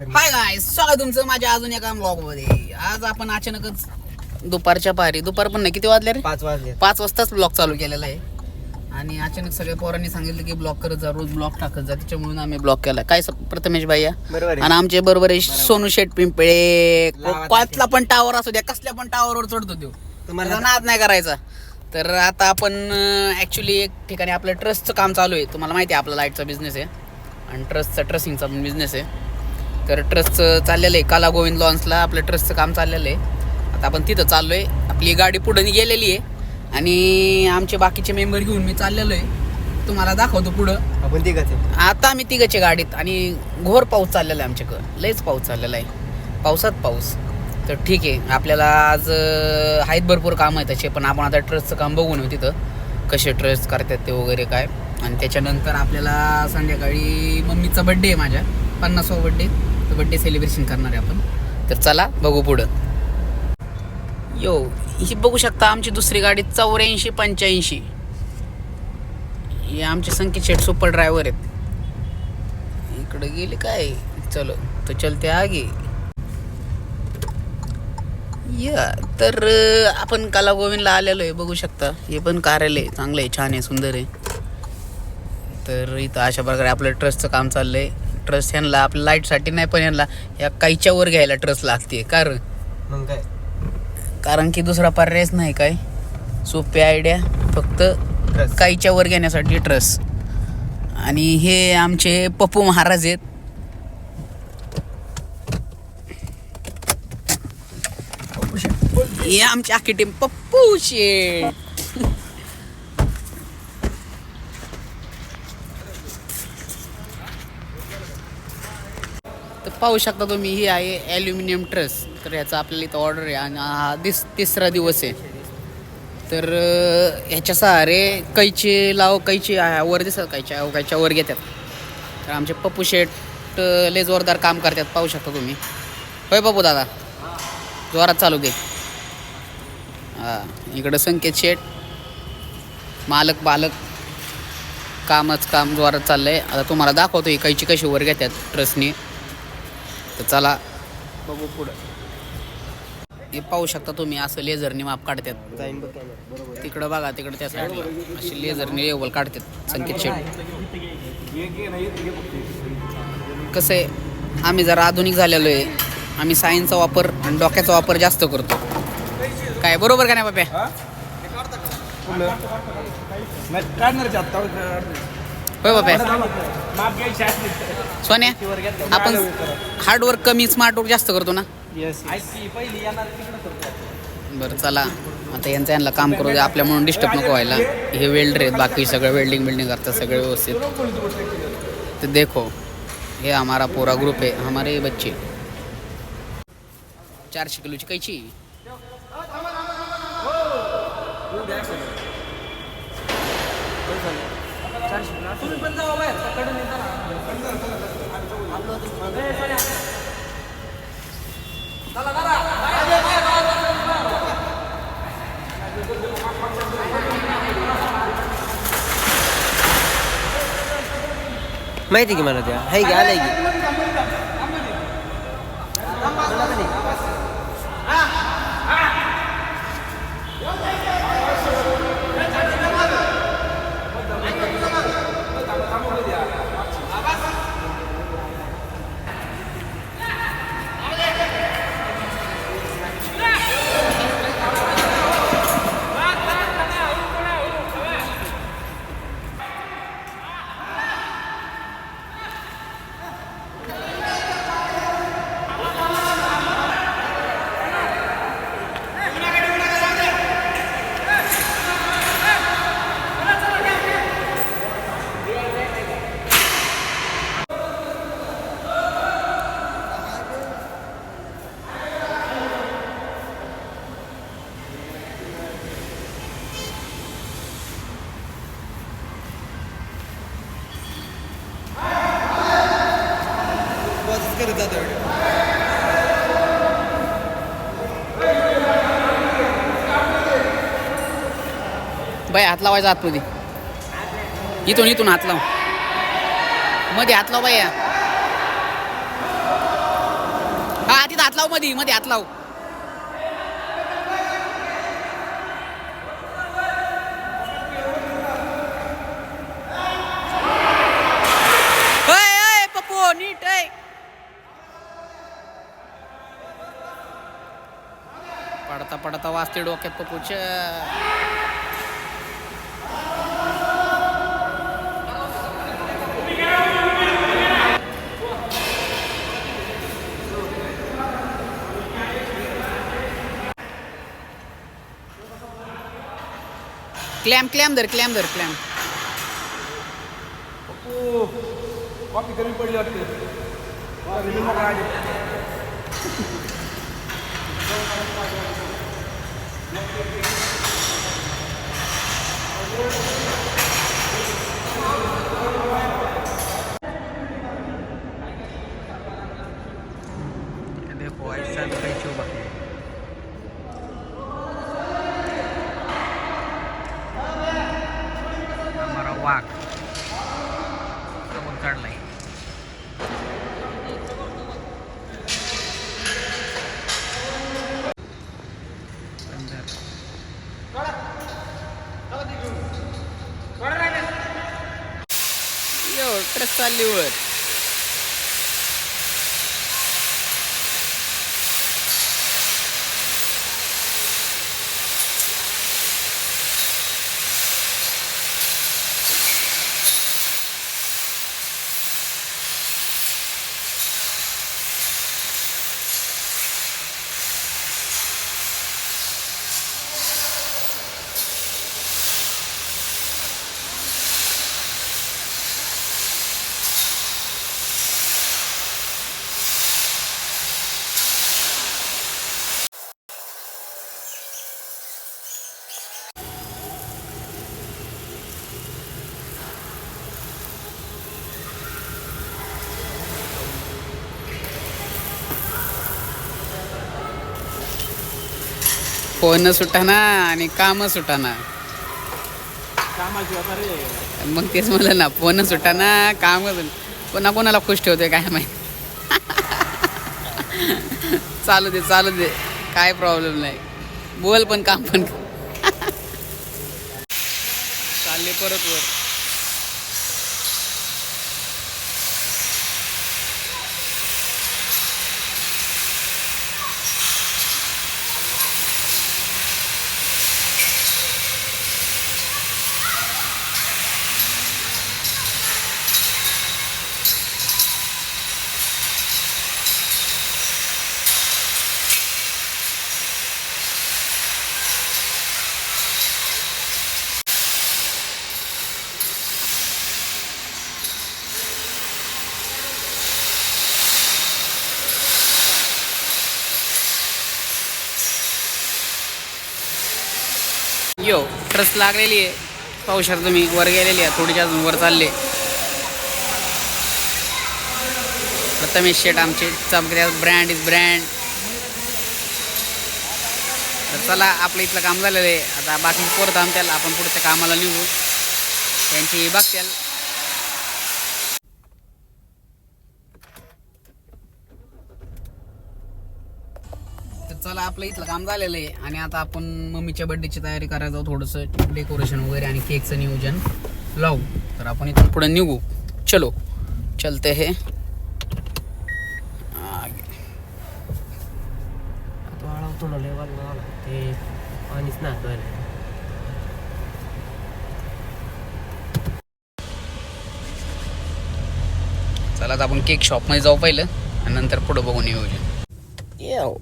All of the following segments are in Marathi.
हाय गाय स्वागत तुमचं माझ्या अजून एका ब्लॉगमध्ये आज आपण अचानकच दुपारच्या पारी दुपार पण नाही किती वाजले रे? पाच वाजले. पाच वाजताच ब्लॉग चालू केलेला आहे. आणि अचानक सगळ्या पोरांनी सांगितलं की ब्लॉग करत जा रोज ब्लॉग टाकत जा त्याच्यामुळे आम्ही ब्लॉग केला. काय स- प्रथमेश भैया बरोबर आहे. आणि आमचे बरोबर आहे सोनू शेट पिंपळे. लावा कोणतला पण टावर असू द्या कसल्या पण टावरवर चढतो देऊ तुम्हाला त्याचा नाद नाही करायचा. तर आता आपण ऍक्च्युली एक ठिकाणी आपलं ट्रस्टचं काम चालू आहे. तुम्हाला माहिती आहे आपला लाईटचा बिझनेस आहे. आणि ट्रस्टचा ट्रसिंगचा पण बिझनेस आहे. तर ट्रस्टचं चाललेलं आहे. काला गोविंद लॉन्सला आपलं ट्रस्टचं काम चाललेलं आहे. आता आपण तिथं चाललो आहे आपली गाडी पुढे गेलेली आहे. आणि आमचे बाकीचे मेंबर घेऊन मी चाललेलो आहे. तुम्हाला दाखवतो पुढं. आपण तिघच आता आम्ही तिघाच्या गाडीत आणि घोर पाऊस चाललेला आहे आमच्याकडं. लयच पाऊस चाललेला आहे. पावसात पाऊस. तर ठीक आहे. आपल्याला आज आहेत भरपूर काम आहे त्याचे पण आपण आता ट्रस्टचं काम बघून तिथं. कसे ट्रस्ट करतात ते वगैरे काय. आणि त्याच्यानंतर आपल्याला संध्याकाळी मम्मीचा बड्डे आहे माझ्या. पन्नासवा बड्डे बड्डे सेलिब्रेशन करणार आहे आपण. तर चला बघू पुढं. यो ही बघू शकता आमची दुसरी गाडी चौऱ्याऐंशी पंच्याऐंशी. हे आमचे संकेत शेठ सुपर ड्रायव्हर आहेत. इकडे गेले काय? चलो तो चलते आगे. या तर आपण काला गोविंदला आलेलो आहे बघू शकता. हे पण कार्यालय चांगलं आहे छान आहे सुंदर आहे. तर इथं अशा प्रकारे आपलं ट्रस्टचं काम चाललं आहे ट्रस्ट ह्यांना आपल्या लाईटसाठी नाही पण ह्यांना या काहीच्या वर घ्यायला ट्रस्ट लागते. कारण मग काय? कारण की दुसरा पर्यायच नाही काय? सोपी आयडिया फक्त Trust. काहीच्या वर घेण्यासाठी ट्रस्ट आणि हे आमचे पप्पू महाराज आहेत. हे आमची अख्खी टीम पप्पू शेठ. पाहू शकता तुम्ही ही आहे ॲल्युमिनियम ट्रस तर याचा आपल्याला इथं ऑर्डर आहे आणि हा दिस तिसरा दिवस आहे. तर ह्याच्या सहारे कैची लाव कैचे आहे, वर दिसतात कैच्या कैच्या वर घेतात. तर आमचे पप्पू शेट लय जोरदार काम करतात पाहू शकता तुम्ही. होय पप्पू दादा? जोरात चालू दे हां इकडं संकेत शेट मालक बालक. कामच काम जोरात चाललं आहे आता तुम्हाला दाखवतो ही कैची कशी वर घेतात ट्रस्टनी तर चला. बघू पुढं. हे पाहू शकता तुम्ही असं लेझरने माप काढतात. तिकडं बघा तिकडं त्या साईडला अशी लेझरने लेवल काढतात संकेत शेट कसं आहे आम्ही जरा आधुनिक झालेलो आहे. आम्ही सायन्सचा वापर आणि डोक्याचा वापर जास्त करतो. काय बरोबर का नाही बाप्या? काढणार. होय बाप्या सोन्या आपण हार्डवर्क कमी स्मार्ट वर्क जास्त करतो ना येस पहिली येणार तिकडं करतो बरं चला आता यांचं यांना काम करू दे आपल्या म्हणून डिस्टर्ब नको व्हायला हे वेल्डर आहेत बाकी सगळं वेल्डिंग बिल्डिंग करतात सगळे व्यवस्थित तो देखो ये हमारा पूरा ग्रुप है हमारे ये बच्चे चारशे किलोची कैची तुम्ही पण जावा बाहेर कडून येताना माहिती की मला त्या? हाय की आलाय की? बाय हात लावायचा आतमध्ये. इथून इथून हात लाव. मध्ये हात लाव बाया तिथं हात लावमध्ये मध्ये हात लाव. पडता पडता वाजते डोक्यात पप्पूच्या क्लॅम क्लॅम धर क्लॅम धर क्लॅम कॉपी कमी पडली वाटते. यो ट्रक चालली वर फोन सुटाना आणि काम सुटाना. मग तेच म्हणलं ना फोन सुटाना काम कोणा कोणाला खुश ठेवतोय काय माहिती? चालू दे चालू दे. काय प्रॉब्लेम नाही. बोल पण काम पण. चालले परत वर. यो ट्रस लागलेली आहे. पाहू शकता तुम्ही वर गेलेली आहे. थोडीच्या अजून वर चालले प्रथमेश शेट आमचे चमकत्या ब्रँड इज ब्रँड तर चला आपलं इथलं काम झालेलं आहे. आता बाकी परत आमच्याला आपण पुढच्या कामाला निघू. त्यांची बघत्याल तर चला आपलं इथलं काम झालेलं आहे. आणि आता आपण मम्मीच्या बड्डेची तयारी करायला जाऊ थोडंसं डेकोरेशन वगैरे आणि केकचं नियोजन लावू. तर आपण इथून पुढे निघू. चलो. चलते हे. ते पाणीच चला आता आपण केक शॉपमध्ये जाऊ पहिलं आणि नंतर पुढं बघू नियोजन. येऊ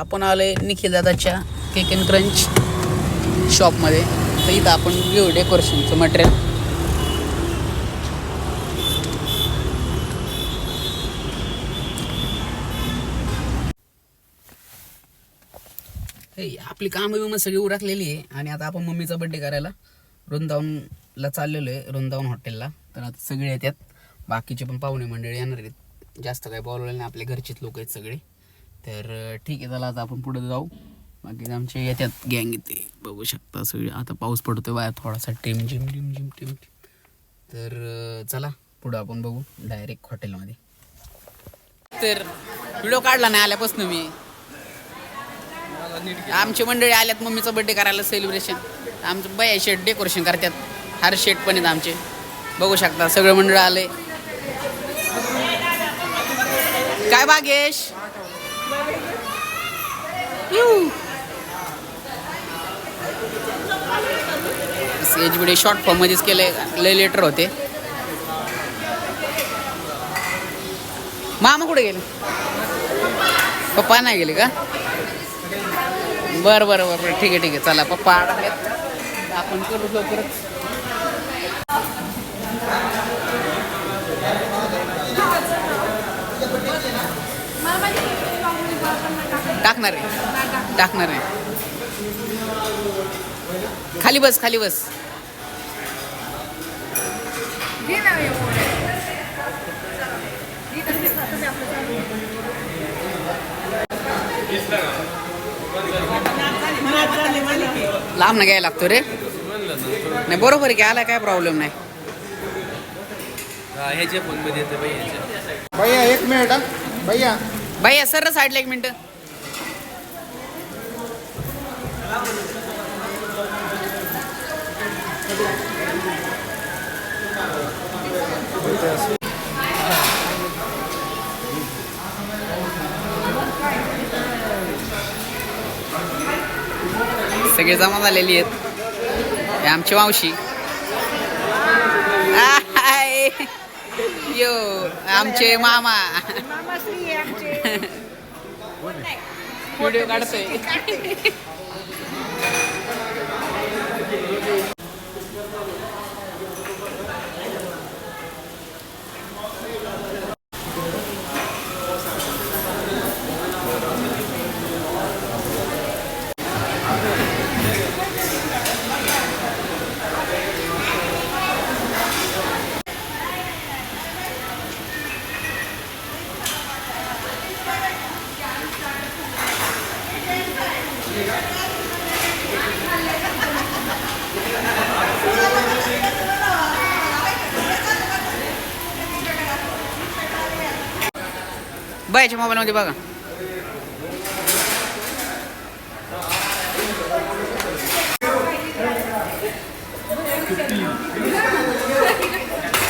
आपण आलोय निखिल दादाच्या केक अँड क्रंच शॉपमध्ये तर इथं आपण घेऊ डेकोरेशनचं मटेरियल आपली कामं बिमं सगळी उरकलेली आहे. आणि आता आपण मम्मीचा बड्डे करायला वृंदावनला चाललेलो आहे वृंदावन हॉटेलला. तर आता सगळे येतात. बाकीचे पण पाहुणे मंडळी येणार आहेत. जास्त काही बोलवले नाही आपले घरचेच लोक आहेत सगळे. तर ठीक आहे चला आता आपण पुढे जाऊ. बाकी आमचे याच्यात गँग येते बघू शकता सगळी. आता पाऊस पडतोय बाहेर थोडासा. टिम जिम टिम जिम टिम तर चला पुढं आपण बघू. डायरेक्ट हॉटेलमध्ये तर व्हिडिओ काढला नाही आल्यापासून मी. आमची मंडळी आल्यात मम्मीचा बर्थडे करायला सेलिब्रेशन आमचं बाया शेट डेकोरेशन करतात. हार शेट पण आहेत आमचे. बघू शकता सगळं मंडळ आले. काय Bagesh? H B D short फॉर्ममध्येच केले लय लेटर होते. मामा कुठे गेले? पप्पा नाही गेले का? बरं बरं बरं बरं ठीक आहे ठीक आहे चला पप्पा आपण करू लवकरच. टाकणार आहे. टाकणार आहे. खाली बस खाली बस. लांब ना घ्यायला लागतो रे. नाही बरोबर आहे की आला काय प्रॉब्लेम नाही. ह्याच्या फोनमध्ये येतं बाई ह्याच्या. भैया एक मिनिट भैया. भैया सर साईडला एक मिनटं सगळे जमा झालेली आहेत. आमची मावशी. यो आमचे मामा. व्हिडिओ काढतोय. बायच्या मोबाईलमध्ये बघा.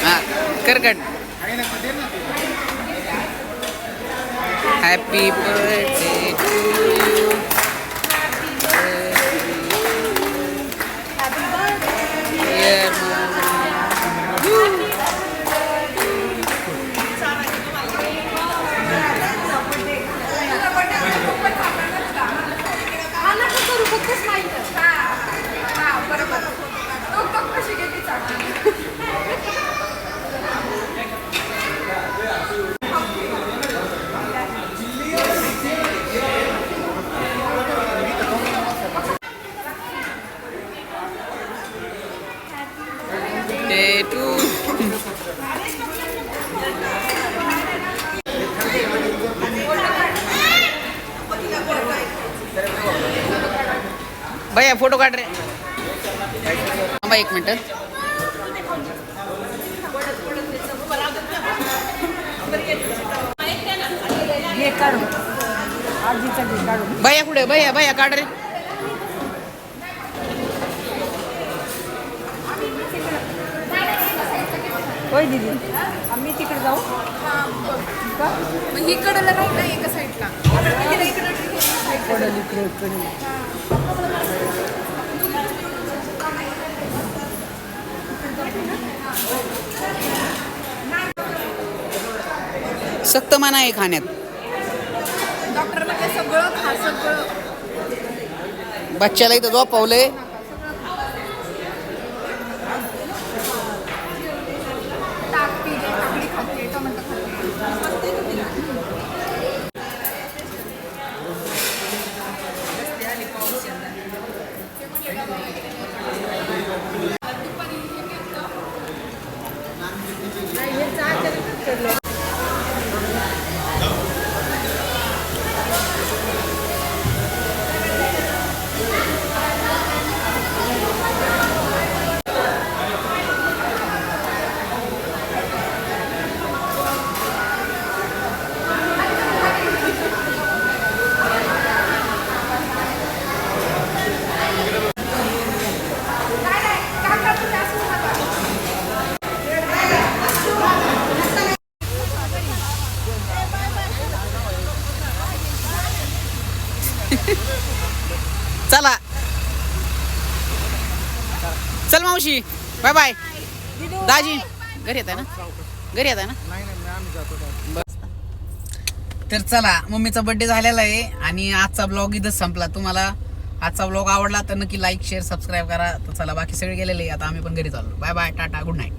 हा करकट हॅपी बर्थडे टू भैया फोटो काढ रे. थांबा एक मिनिट. भैया कुठे? भैया भैया काढ रे. होय दिदी. आम्ही तिकडे जाऊ. का मग इकडलं नाही ना एका साईडला सक्त माना आहे खाण्यात. डॉक्टर म्हणजे सगळं खा सगळं. बच्च्याला इथं झोपवलंय. चला. चल मावशी बाय बाय. दाजी घरी येत ना? घरी येत ना? तर चला मम्मीचा बर्थडे झालेला आहे आणि आजचा ब्लॉग इथं संपला. तुम्हाला आजचा ब्लॉग आवडला तर नक्की लाईक शेअर सबस्क्राईब करा. तर चला बाकी सगळे गेलेले आता आम्ही पण घरी चाललो. बाय बाय टाटा गुड नाईट